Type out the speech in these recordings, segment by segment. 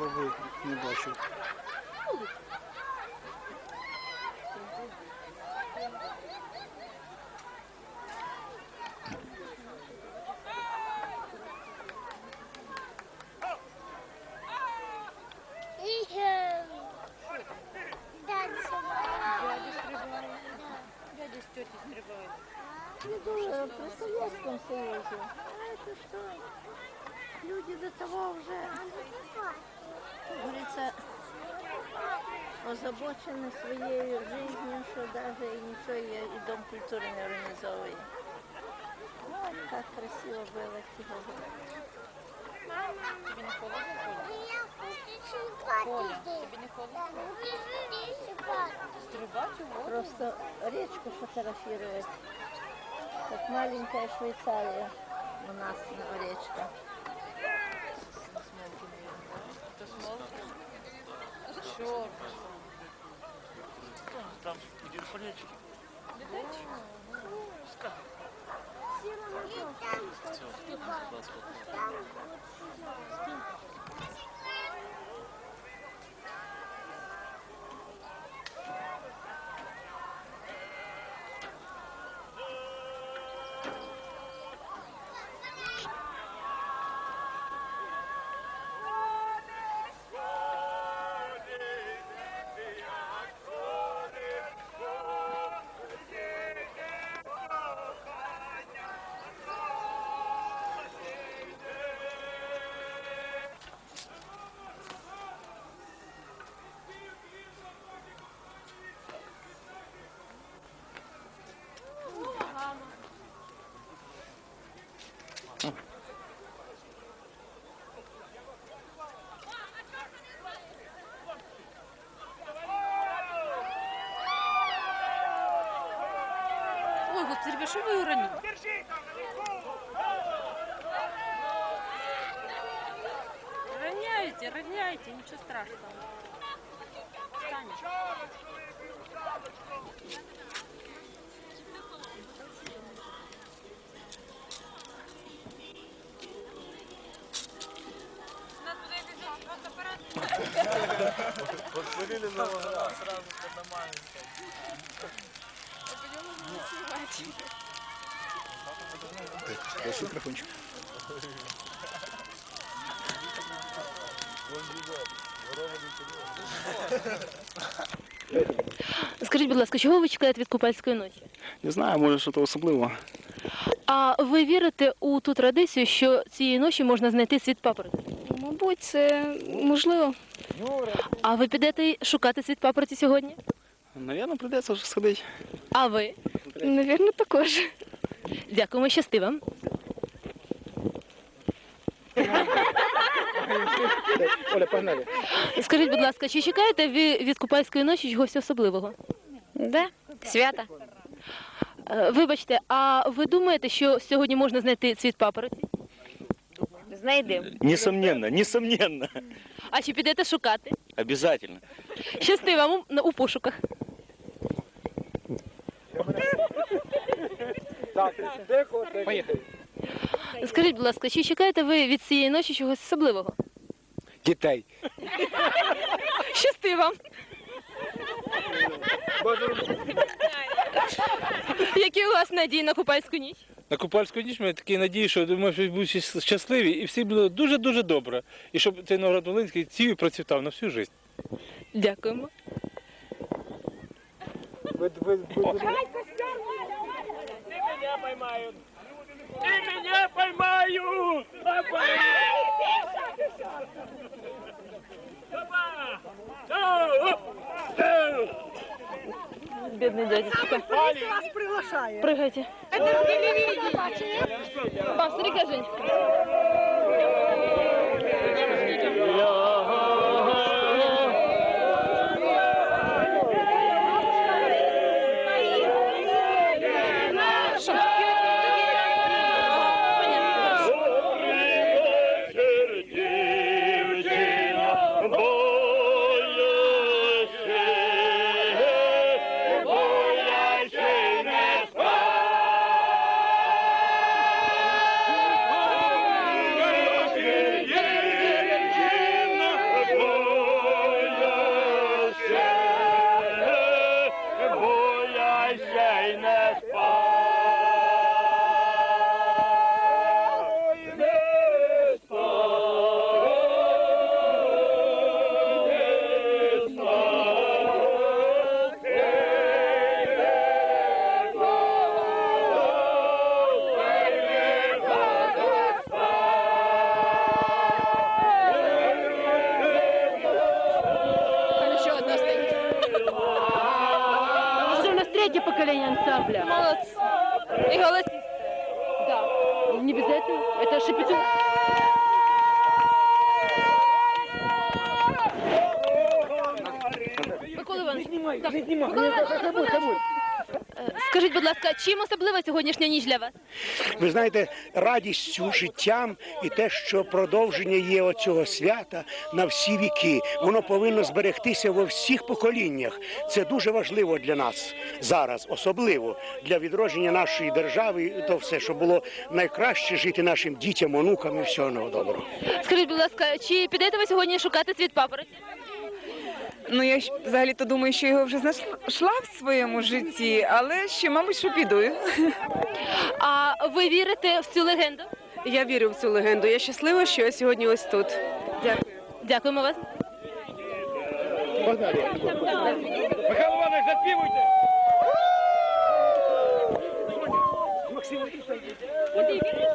Москви не бачив. І е, далі. Дядя стрибає. Дядя з тьоті стрибають. Не дуже при Советском Союзе. А это что? Люди до того уже, как говорится, озабочені своєю жизнью, що і нічого і, і Дом культури не організовує. Ой, як красиво було годы. Тобі не холодно, Коля? Тобі не холодно? Стрибати воду? Просто речку фотографируют. Как маленькая Швейцария у нас на речка. Все. Там идет полечки. Все, що ви уронили? Роняйте, роняйте, нічого страшного. Ось мікрофончик. Скажіть, будь ласка, чого ви чекаєте від купальської ночі? Не знаю, може щось особливе. А ви вірите у ту традицію, що цієї ночі можна знайти світ папороті? Мабуть, це можливо. А ви підете шукати світ папороті сьогодні? Навірно, прийдеться вже сходити. А ви? Навірно, також. Дякуємо, щасти вам. Оля, погнали. Скажіть, будь ласка, чи чекаєте ви від купальської ночі чогось особливого? Да? Свята. Е, Вибачте, а ви думаєте, що сьогодні можна знайти світ папороті? Знайдемо. Несомненно, несомненно. А чи підете шукати? Обязательно. Щасти вам у, у пошуках. Поїхали. Скажіть, будь ласка, чи чекаєте ви від цієї ночі чогось особливого? Дітей. Щасти вам! Які у вас надії на купальську ніч? На купальську ніч ми такі надії, що думаю, що будуть щасливі і всі було дуже-дуже добре. І щоб цей Новгород Волинський ців і процвітав на всю життя. Дякуємо. поймают. И меня поймают! Бедный дядечка. вас приглашает. Прыгайте. Это телевидение. Пап, смотри, следующее поколение ансамбля. Молодці. І голосісти. Да. Не обязательно. Это шипету. Микола Іванович, так, Микола Іванович, Скажіть, будь ласка, чим особлива сьогоднішня ніч для вас? Ви знаєте, радістю, життям і те, що продовження є оцього свята на всі віки. Воно повинно зберегтися во всіх поколіннях. Це дуже важливо для нас зараз, особливо для відродження нашої держави. То все, що було найкраще жити нашим дітям, онукам і всього доброго. Скажіть, будь ласка, чи підете ви сьогодні шукати світ папороті? Ну, я взагалі-то думаю, що його вже знайшла в своєму житті, але ще, мабуть, що піду. А ви вірите в цю легенду? Я вірю в цю легенду. Я щаслива, що я сьогодні ось тут. Дякую. Дякуємо вас. Михайло Іванович, заспівуйте! Нашу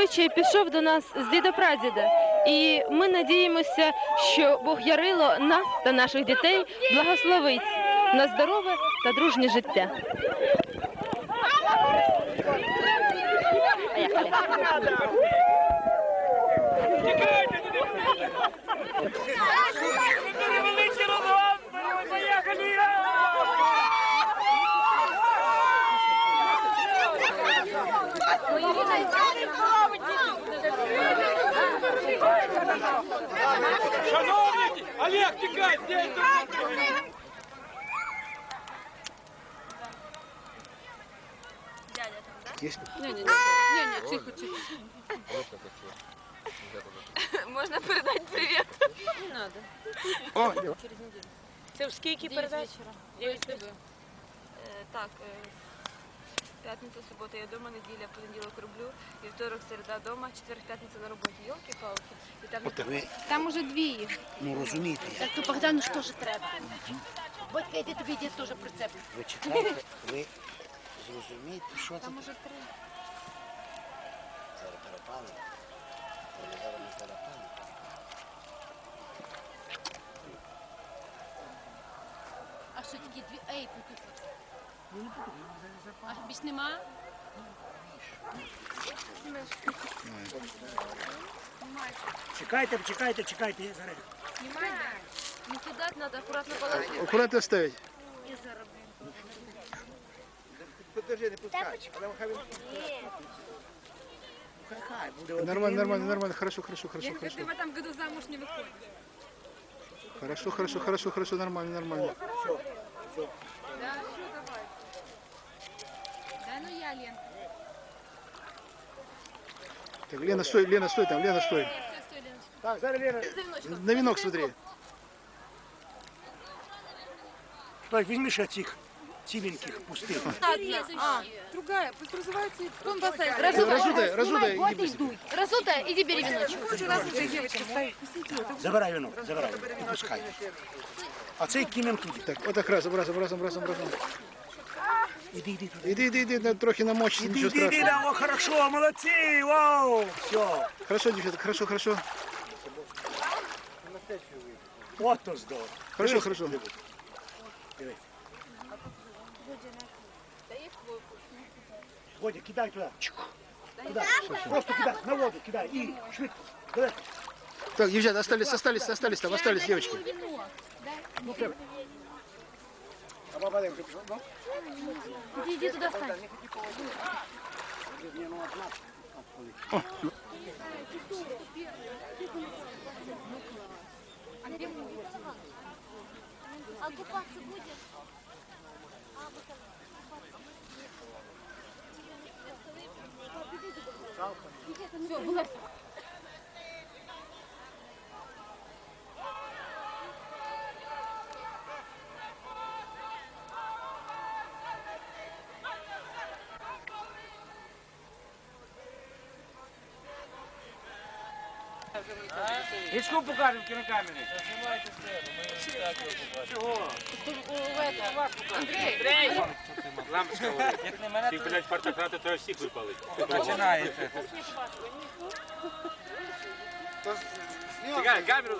звичай пішов до нас з діда прадіда. І ми надіємося, що Бог Ярило нас та наших дітей благословить на здорове та дружнє життя. Шановні! Олег, тікай! Де Можна передати привіт. О, Це в скільки передач? Так, п'ятниця, субота я вдома, неділя, понеділок роблю, вівторок, середа вдома, четвер, п'ятниця на роботі. Йолки-палки. І там От ви, Там уже дві. ну розумієте, Так то Богдану ж треба? Батька йди тобі дід теж прицеплю. ви читаєте, ви зрозумієте, що це. Там уже три. Зараз перепали. Зараз не перепали. А що такі дві? Ей, тут. А більш нема? Чекайте, чекайте, чекайте, я зараз. Не кидати треба, акуратно положити. аккуратно ставить. Хай буде один. Нормально, нормально, нормально. Хорошо, хорошо, хорошо, хорошо. в этом году замуж не виходить. Хорошо, хорошо, хорошо, хорошо, нормально, нормально. Дай ну я, Лен. Так, Лена, стой, Лена, стой там, Лена, стой. Стой, стой, Леночка. Так, зараз Лена. На венок смотри. Так, візьми ще цих ціленьких пустих. Другая, пусть развивается, и потом поставить. Разудай, разудай, иди быстрее. Разута, іди бери віночок. Лучше развитая девочка стоит. Забирай вінок, забирай. І пускай. А цей кінем туди. Так, отак разом, разом, разом, разом, разом. Іди, іди туди. Іди, іди, іди, на- трохи намочишся, Іди, нічого іди, іди, страшного. да, о, хорошо, молодці, вау, все. Хорошо, дівчата, хорошо, хорошо. От то здорово. Хорошо, Дивись, хорошо. дивись. Дивись. Водя, кидай туди. Чух. Кидай. Просто кидай, на воду кидай. І швидко. Давай. Так, девчата, остались, остались, остались там, остались девочки. А баба Лемка пішла, ну? Іди, іди туди стань. А купаться будешь? Річку покажемо кінокамери. Лампочка горить. Як не мене, Ти, блядь, партократи, то всіх випали. Починається. Чекай, камеру